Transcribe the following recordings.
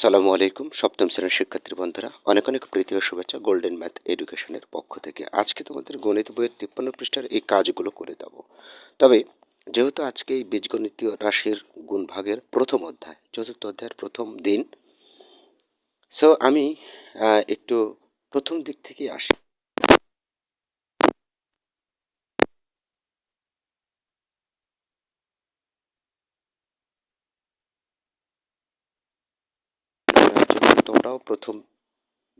সালামু আলাইকুম। সপ্তম শ্রেণির শিক্ষার্থী বন্ধুরা, অনেক অনেক প্রীতি ও শুভেচ্ছা গোল্ডেন ম্যাথ এডুকেশনের পক্ষ থেকে। আজকে তোমাদের গণিত বইয়ের তিপ্পান্ন পৃষ্ঠার এই কাজগুলো করে দেব। তবে যেহেতু আজকে এই বীজগণিতীয় রাশির গুণভাগের প্রথম অধ্যায়, চতুর্থ অধ্যায়ের প্রথম দিন সো আমি একটু প্রথম দিক থেকে আসি। তোমরাও প্রথম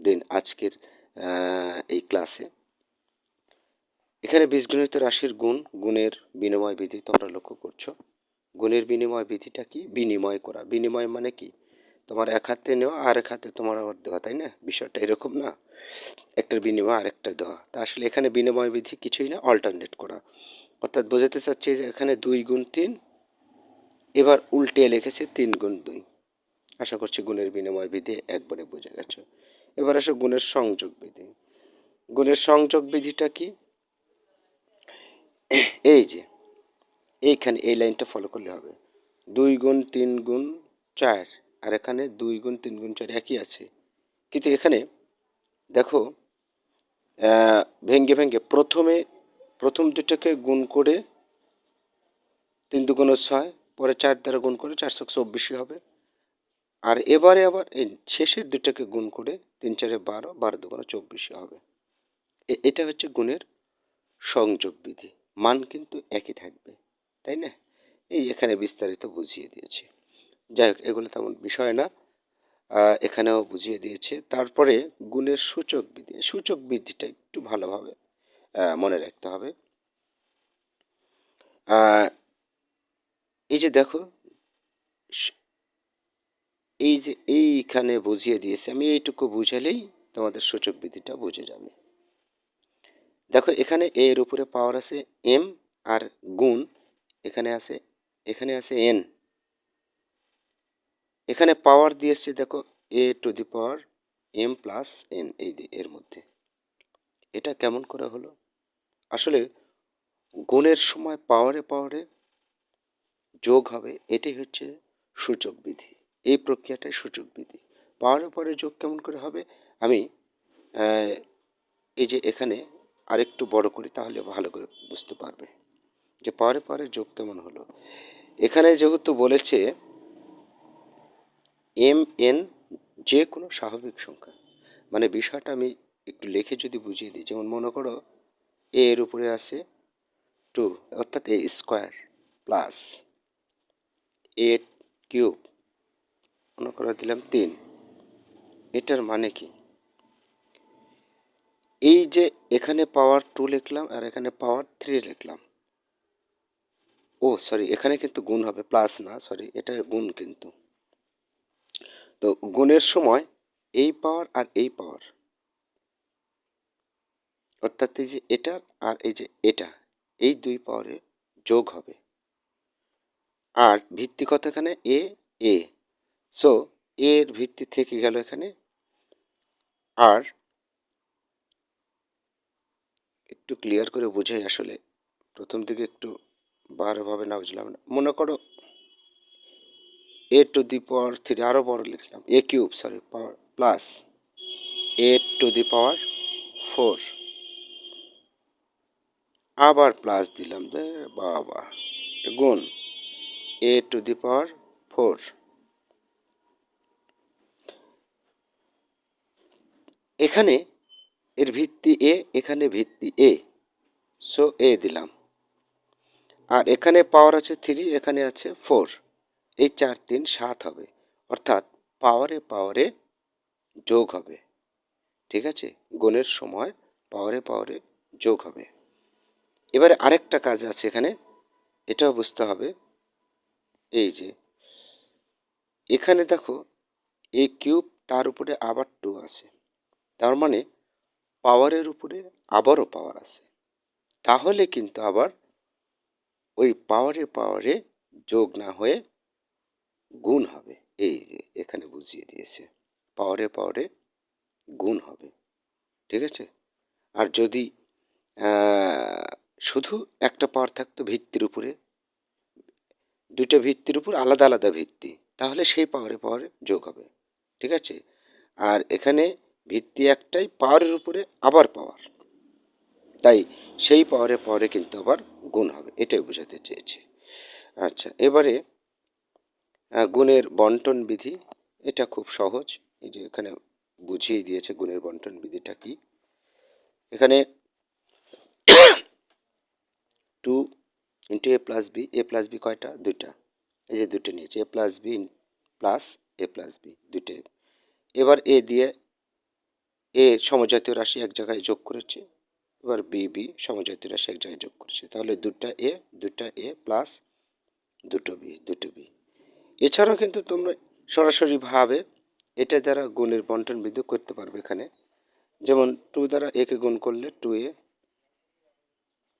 দিন আজকের এই ক্লাসে। এখানে বীজগণিত রাশির গুণ, গুণের বিনিময় বিধি তোমরা লক্ষ্য করছ। গুণের বিনিময় বিধিটা কি? বিনিময় করা। বিনিময় মানে কি? তোমার এক হাতে নেওয়া, আর এক হাতে তোমার আবার দেওয়া, তাই না? বিষয়টা এরকম না। একটার বিনিময়, আরেকটা দেওয়া। তা আসলে এখানে বিনিময় বিধি কিছুই না অল্টারনেট করা। অর্থাৎ বোঝাতে চাচ্ছি যে এখানে দুই গুণ তিন, এবার উল্টে লিখেছে তিন গুণ দুই। আশা করছি গুণের বিনিময় বিধি একবারে বুঝে গেছো। এবার আসো গুণের সংযোগ বিধি। গুণের সংযোগ বিধিটা কি? এই যে, এইখানে এই লাইনটা ফলো করলে হবে। দুই গুণ তিন গুণ চার, আর এখানে দুই গুণ তিন গুণ চার একই আছে। কিন্তু এখানে দেখো ভেঙ্গে ভেঙ্গে প্রথমে, প্রথম দুটাকে গুণ করে তিন দুগুণ ছয়, পরে চার দ্বারা গুণ করে চারশো চব্বিশই হবে। আর এবারে আবার এই শেষের দুটাকে গুণ করে তিন চারে বারো বারো দুগুণ চব্বিশে হবে। এটা হচ্ছে গুণের সংযোগ বিধি। মান কিন্তু একই থাকবে, তাই না? এই এখানে বিস্তারিত বুঝিয়ে দিয়েছে। যাই হোক, এগুলো তেমন বিষয় না। এখানেও বুঝিয়ে দিয়েছে। তারপরে গুণের সূচক বিধি, সূচক বিধিটা একটু ভালোভাবে মনে রাখতে হবে। এই যে দেখো এই যে এইখানে বুঝিয়ে দিয়েছে, আমি এইটুকু বুঝালেই তোমাদের সূচক বিধিটা বুঝে যাবে। দেখো, এখানে এ এর উপরে পাওয়ার আছে এম আর গুণ, এখানে আছে এখানে আছে এন এখানে পাওয়ার দিয়েছে দেখো A to the power M plus N এই এর মধ্যে। এটা কেমন করে হলো? আসলে গুণের সময় পাওয়ারে পাওয়ারে যোগ হবে, এটাই হচ্ছে সূচক বিধি। এই প্রক্রিয়াটাই সূচক বিধি। পাওয়ারে পাওয়ারে যোগ কেমন করে হবে? আমি এই যে এখানে আরেকটু বড় করি তাহলে ভালো করে বুঝতে পারবে যে পাওয়ারে পাওয়ারে যোগ কেমন হলো। এখানে যেহেতু বলেছে এম, এন যে কোনো স্বাভাবিক সংখ্যা মানে বিষয়টা আমি একটু লিখে যদি বুঝিয়ে দিই, যেমন মনে করো এ এর উপরে আছে টু, অর্থাৎ A square plus A cube মনে করে দিলাম তিন। এটার মানে কি? এই যে এখানে পাওয়ার টু লিখলাম আর এখানে পাওয়ার থ্রি লিখলাম। ও সরি এখানে কিন্তু গুণ হবে প্লাস না সরি এটা গুণ কিন্তু। তো গুণের সময় এই পাওয়ার আর এই পাওয়ার অর্থাৎ এই যে এটা আর এই যে এটা, এই দুই পাওয়ারে যোগ হবে। আর ভিত্তি কত এখানে? এ এ সো এর ভিত্তি থেকে গেল এখানে। আর একটু ক্লিয়ার করে বোঝাই আসলে। প্রথম দিকে একটু বারোভাবে না বুঝলাম না। মনে করো এ টু দি পাওয়ার থ্রি আরও বড় লিখলাম। A cube sorry power plus A to the power four আবার প্লাস দিলাম বাবা। গুণ এ টু দি পাওয়ার ফোর এখানে এর ভিত্তি এ, এখানে ভিত্তি এ। সো এ দিলাম। আর এখানে পাওয়ার আছে থ্রি এখানে আছে ফোর এই চার, তিন, সাত হবে। অর্থাৎ পাওয়ারে পাওয়ারে যোগ হবে। ঠিক আছে? গুণের সময় পাওয়ারে পাওয়ারে যোগ হবে। এবারে আরেকটা কাজ আছে এখানে। এটাও বুঝতে হবে। এই যে, এখানে দেখো এ কিউব তার উপরে আবার টু আছে। তার মানে পাওয়ারের উপরে আবারও পাওয়ার আছে। তাহলে কিন্তু আবার ওই পাওয়ারে পাওয়ারে যোগ না হয়ে গুণ হবে। এই এখানে বুঝিয়ে দিয়েছে পাওয়ারে পাওয়ারে গুণ হবে। ঠিক আছে? আর যদি শুধু একটা পাওয়ার থাকতো ভিত্তির উপরে, দুইটা ভিত্তির উপর আলাদা আলাদা ভিত্তি, তাহলে সেই পাওয়ারে পাওয়ারে যোগ হবে। ঠিক আছে? আর এখানে ভিত্তি একটাই, পাওয়ারের উপরে আবার পাওয়ার। তাই সেই পাওয়ারে পাওয়ারে কিন্তু আবার গুণ হবে, এটাই বোঝাতে চেয়েছি। আচ্ছা এবারে গুণের বন্টন বিধি, এটা খুব সহজ। এই যে এখানে বুঝিয়ে দিয়েছে গুণের বন্টন বিধিটা কি। এখানে two into A plus B A plus B কয়টা? দুইটা। এই যে দুটো নিয়েছে A plus B plus A plus B দুটোই এবার এ দিয়ে এ সমজাতীয় রাশি এক জায়গায় যোগ করেছে, এবার বি বি সমজাতীয় রাশি এক জায়গায় যোগ করেছে। তাহলে দুটা এ দুটা এ প্লাস দুটো বি দুটো বি। এছাড়াও কিন্তু তোমরা সরাসরিভাবে এটা দ্বারা গুণের বন্টন বিদ্যুৎ করতে পারবে এখানে। যেমন টু দ্বারা একে গুণ করলে টু এ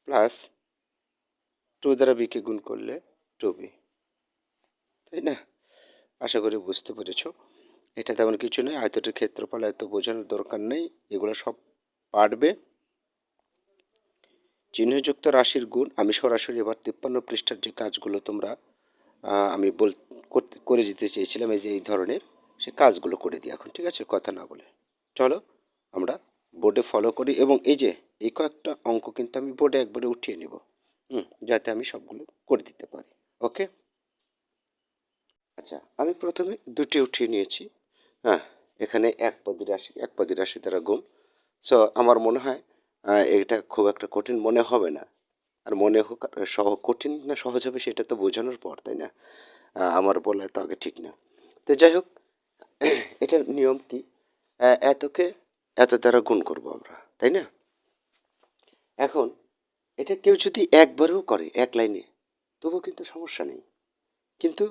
প্লাস টু দ্বারা বিকে গুণ করলে টু বি তাই না? আশা করি বুঝতে পেরেছ। এটা তেমন কিছু নয় আয়তটির ক্ষেত্রফল এত বোঝানোর দরকার নেই, এগুলো সব পারবে। চিহ্নযুক্ত রাশির গুণ, আমি সরাসরি এবার তিপ্পান্ন পৃষ্ঠার যে কাজগুলো তোমরা আমি বল, করতে, করে দিতে চেয়েছিলাম, এই যে, এই ধরনের, সে কাজগুলো করে দিই এখন, ঠিক আছে? কথা না বলে। চলো, আমরা বোর্ডে ফলো করি এবং এই যে, এই কয়েকটা অঙ্ক কিন্তু আমি বোর্ডে একবারে উঠিয়ে নেব, হুম, যাতে আমি সবগুলো করে দিতে পারি, ওকে? আচ্ছা আমি প্রথমে দুটি উঠিয়ে নিয়েছি। হ্যাঁ এখানে এক পদি রাশি, এক পদি রাশি দ্বারা গুণ। সো আমার মনে হয় এটা খুব একটা কঠিন মনে হবে না। আর মনে হোক সহ, কঠিন না সহজ হবে সেটা তো বোঝানোর পর, তাই না? আমার বলা তো আগে ঠিক না। তো যাই হোক, এটার নিয়ম কি? এতকে এত দ্বারা গুণ করব আমরা, তাই না? এখন, এটা কেউ যদি একবারেও করে, এক লাইনে, তবুও কিন্তু সমস্যা নেই। কিন্তু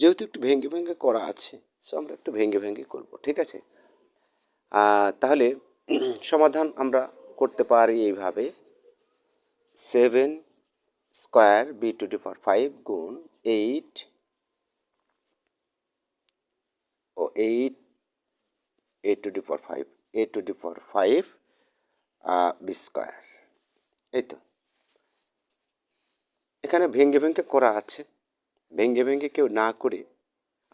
যেহেতু একটু ভেঙে ভেঙে করা আছে সো আমরা একটু ভেঙে ভেঙে করব, ঠিক আছে? তাহলে সমাধান আমরা করতে পারি এইভাবে। Seven square B to the power five গুণ eight O eight A to the power five A to the power five B square এই তো। এখানে ভেঙ্গে ভেঙ্গে করা আছে। ভেঙে ভেঙে কেউ না করে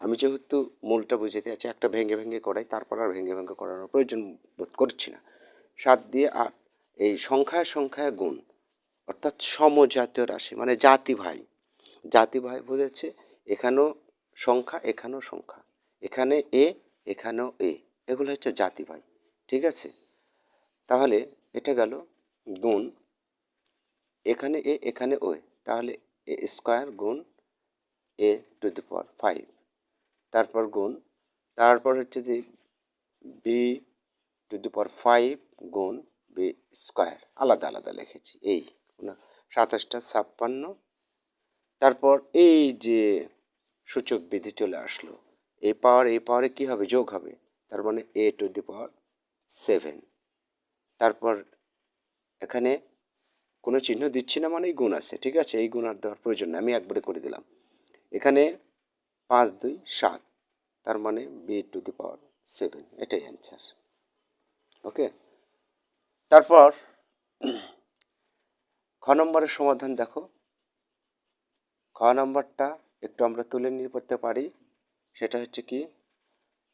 আমি যেহেতু মূলটা বুঝাতে আছি একটা ভেঙে ভেঙে করাই, তারপর আর ভেঙে ভেঙে করানোর প্রয়োজন বোধ করছি না। সাত দিয়ে আট, এই সংখ্যায় সংখ্যায় গুণ, অর্থাৎ সমজাতীয় রাশি মানে জাতি ভাই। জাতি ভাই বুঝেছে, এখানেও সংখ্যা এখানেও সংখ্যা। এখানে এ, এখানেও এ, এগুলো হচ্ছে জাতি ভাই, ঠিক আছে? তাহলে এটা গেল গুণ, এখানে এ, এখানে ও, তাহলে এ স্কোয়ার গুণ এ টু দি পাওয়ার ফাইভ। তারপর গুণ, তারপর হচ্ছে যে B to the power five গুণ বি স্কোয়ার আলাদা আলাদা লিখেছি, এই না সাতাশটা ছাপ্পান্ন। তারপর এই যে সূচক বিধি চলে আসলো, এ পাওয়ার এই পাওয়ারে কী হবে? যোগ হবে, তার মানে এ টু দি পাওয়ার সেভেন তারপর এখানে কোনো চিহ্ন দিচ্ছি না মানে এই গুণ আছে, ঠিক আছে? এই গুণ আর দেওয়ার প্রয়োজন নেই, আমি একবারে করে দিলাম। এখানে পাঁচ দুই সাত। তার মানে B to the power seven এটাই অ্যান্সার ওকে তারপর খ নম্বরের সমাধান দেখো। খ নম্বরটা একটু আমরা তুলে নিয়ে পড়তে পারি। সেটা হচ্ছে কি?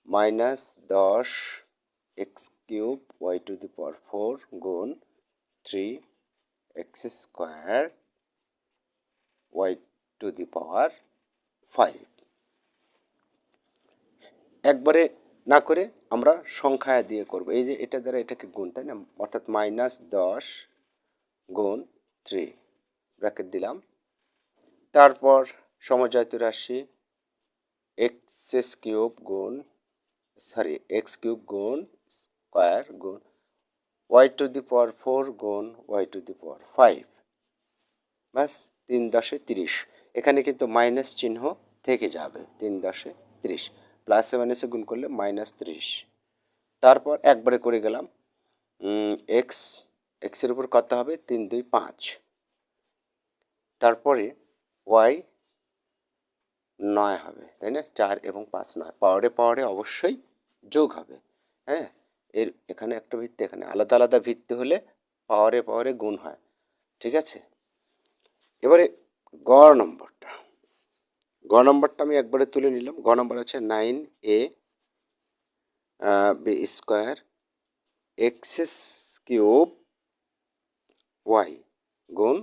মাইনাস দশ X cube Y to the power four গুণ three X square Y to the power five একবারে না করে আমরা সংখ্যা দিয়ে করব। এই যে এটা দ্বারা এটাকে গুণ, তাই না? অর্থাৎ মাইনাস দশ গুণ থ্রি ব্র্যাকেট দিলাম। তারপর সমজাতীয় রাশি এক্স এস কিউব গুণ, সরি, এক্স কিউব গুণ স্কোয়ার গুণ Y to the power four গুণ Y to the power five. ব্যাস, তিন দশে তিরিশ। এখানে কিন্তু মাইনাস চিহ্ন থেকে যাবে, তিন দশে তিরিশ। প্লাসে মাইনাসে গুণ করলে মাইনাস ত্রিশ। তারপর একবারে করে গেলাম এক্স এক্সের উপর কত হবে? তিন, দুই, পাঁচ। তারপরে ওয়াই নয় হবে, তাই না? চার এবং পাঁচ নয়। পাওয়ারে পাওয়ারে অবশ্যই যোগ হবে হ্যাঁ এর এখানে একটা ভিত্তি, এখানে আলাদা আলাদা ভিত্তি হলে পাওয়ারে পাওয়ারে গুণ হয়, ঠিক আছে? এবারে গ নম্বরটা গ নম্বরটা আমি একবারে তুলে নিলাম। গ নম্বর আছে nine A B square X's cube Y গুণ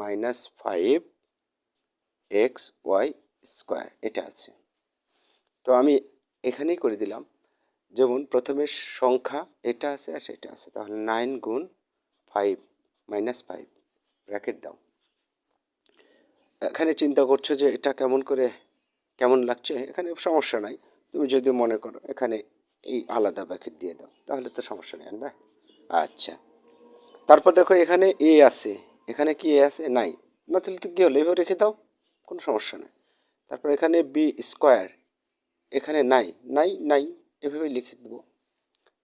minus five X Y square এটা আছে। তো আমি এখানেই করে দিলাম। যেমন প্রথমে সংখ্যা এটা আছে আর সেটা আছে। তাহলে নাইন গুণ ফাইভ মাইনাস ফাইভ, ব্র্যাকেট দাও। এখানে চিন্তা করছ যে এটা কেমন করে, কেমন লাগছে? এখানে সমস্যা নাই। তুমি যদি মনে করো এখানে এই আলাদা ব্র্যাকেট দিয়ে দাও, তাহলে তো সমস্যা নেই, না? আচ্ছা। তারপর দেখো এখানে এ আছে। এখানে কি এ আছে? নাই। না, তাহলে তো কী হলো এভাবে রেখে দাও, কোনো সমস্যা নেই। তারপর এখানে বি স্কোয়ার এখানে নাই। নাই নাই, এভাবে লিখে দেবো।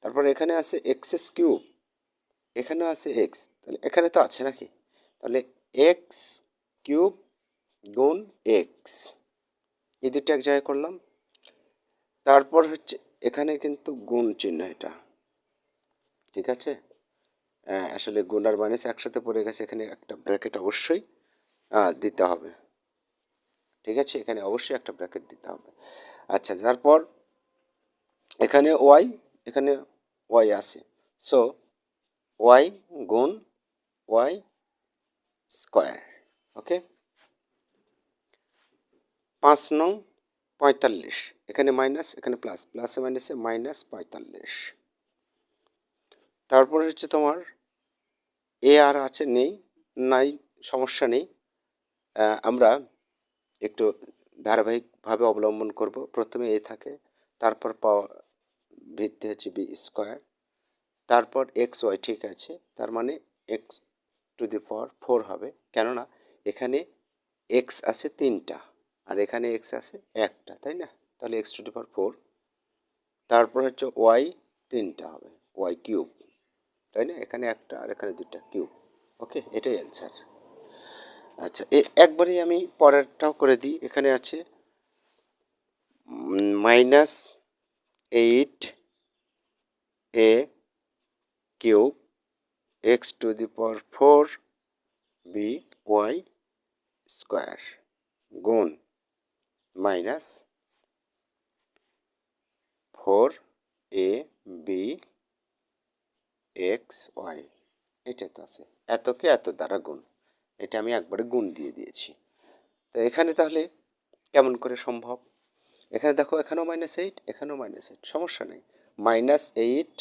তারপর এখানে আছে এক্সএস কিউব এখানেও আছে এক্স তাহলে এখানে তো আছে নাকি? তাহলে এক্স কিউব গুণ এক্স এই দুটো এক জায়গায় করলাম। তারপর হচ্ছে এখানে কিন্তু গুণ চিহ্ন এটা। ঠিক আছে? হ্যাঁ, আসলে গুণ আর মাইনাস একসাথে পড়ে গেছে এখানে একটা ব্র্যাকেট অবশ্যই দিতে হবে। ঠিক আছে? এখানে অবশ্যই একটা ব্র্যাকেট দিতে হবে। আচ্ছা তারপর এখানে ওয়াই এখানে ওয়াই আছে। সো ওয়াই গুণ ওয়াই স্কোয়ার ওকে পাঁচ নং পঁয়তাল্লিশ। এখানে মাইনাস, এখানে প্লাস। প্লাসে মাইনাসে মাইনাস পঁয়তাল্লিশ। তারপরে হচ্ছে তোমার এ আর আছে, নেই, নাই, সমস্যা নেই। আমরা একটু ধারাবাহিকভাবে অবলম্বন করব। প্রথমে এ থাকে, তারপর পাওয়া ভিত্তি হচ্ছে বি স্কোয়ার। তারপর এক্স, ওয়াই ঠিক আছে, তার মানে X to the power four হবে। কেননা এখানে এক্স আছে তিনটা। আর এখানে এক্স আছে একটা, তাই না? তাহলে X to the power four তারপর হচ্ছে ওয়াই তিনটা হবে ওয়াই কিউব তাই না? এখানে একটা আর এখানে দুটা কিউব ওকে এটাই অ্যান্সার আচ্ছা এ একবারেই আমি পরেরটাও করে দিই। এখানে আছে minus eight A cube X to the power four B Y square গুণ। Minus four A B X Y. এটা তো আছে। এতকে এত দ্বারা গুণ। এটা আমি একবারে গুণ দিয়ে দিয়েছি। তো এখানে তাহলে কেমন করে সম্ভব? এখানে দেখো, এখানেও মাইনাস এইট এখানেও মাইনাস এইট সমস্যা নেই। মাইনাস এইট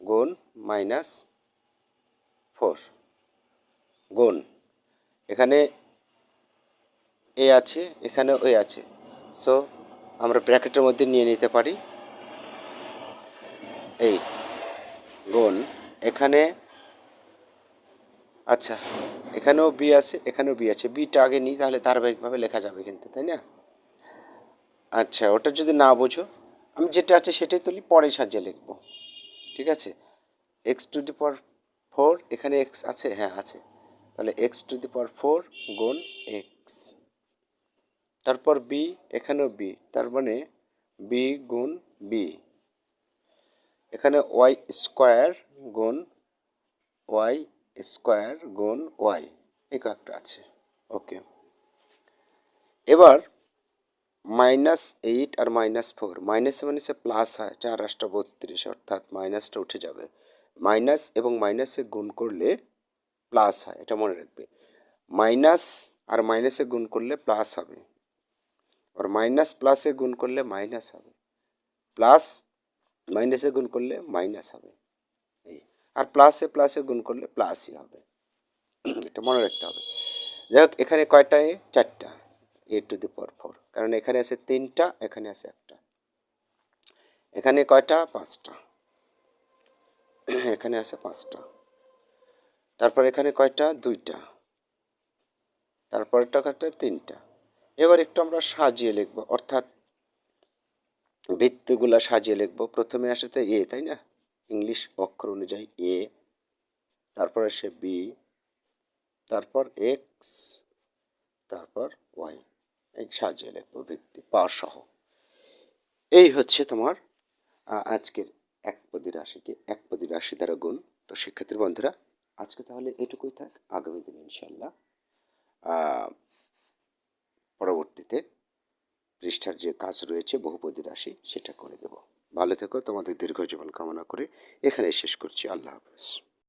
গুণ মাইনাস ফোর গুণ। এখানে এ আছে, এখানেও এ আছে। সো আমরা ব্র্যাকেটের মধ্যে নিয়ে নিতে পারি। এই গুণ, এখানে আচ্ছা এখানেও বি আছে, এখানেও বি আছে। বিটা আগে নিই, তাহলে ধারাবাহিকভাবে লেখা যাবে কিন্তু, তাই না? আচ্ছা ওটা যদি না বোঝো, আমি যেটা আছে সেটাই তুলি পরে সাজিয়ে লিখব। ঠিক আছে? X to the power four এখানে এক্স আছে? হ্যাঁ আছে। তাহলে X to the power four গুণ এক্স তারপর বি এখানেও বি তার মানে বি গুণ বি এখানে ওয়াই স্কোয়ার গুণ ওয়াই স্কোয়ার গুণ ওয়াই এই কয়েকটা আছে। ওকে এবার মাইনাস এইট আর মাইনাস ফোর মাইনাস মাইনাসে মাইনাসে প্লাস হয়, চার আটটা বত্রিশ, অর্থাৎ মাইনাসটা উঠে যাবে। মাইনাস এবং মাইনাসে গুণ করলে প্লাস হয়, এটা মনে রাখবে। মাইনাস আর মাইনাসে গুণ করলে প্লাস হবে। আর মাইনাস প্লাসে গুণ করলে মাইনাস হবে প্লাস মাইনাসে গুণ করলে মাইনাস হবে এই আর প্লাসে প্লাসে গুণ করলে প্লাসই হবে এটা মনে রাখতে হবে যাই হোক এখানে কয়টা এ চারটা এ টু দি পাওয়ার ফোর কারণ এখানে আছে তিনটা এখানে আছে একটা এখানে কয়টা পাঁচটা এখানে আছে পাঁচটা তারপর এখানে কয়টা দুইটা তারপরটা কয়টা তিনটা এবার একটু আমরা সাজিয়ে লিখব, অর্থাৎ ভিত্তিগুলা সাজিয়ে লিখব। প্রথমে আসে তো এ, তাই না? ইংলিশ অক্ষর অনুযায়ী এ, তারপর আসে বি, তারপর এক্স, তারপর ওয়াই, এই সাজিয়ে লিখব ভিত্তি পাওয়ার সহ। এই হচ্ছে তোমার আজকের একপদী রাশিকে একপদী রাশি দ্বারা গুণ। তো শিক্ষার্থীর বন্ধুরা, আজকে তাহলে এটুকুই থাক, আগামী দিন ইনশাল্লাহ পরবর্তীতে পৃষ্ঠার যে কাজ রয়েছে, বহুপদী রাশি, সেটা করে দেব। ভালো থেকো, তোমাদের দীর্ঘ জীবন কামনা করে এখানে শেষ করছি। আল্লাহ হাফেজ।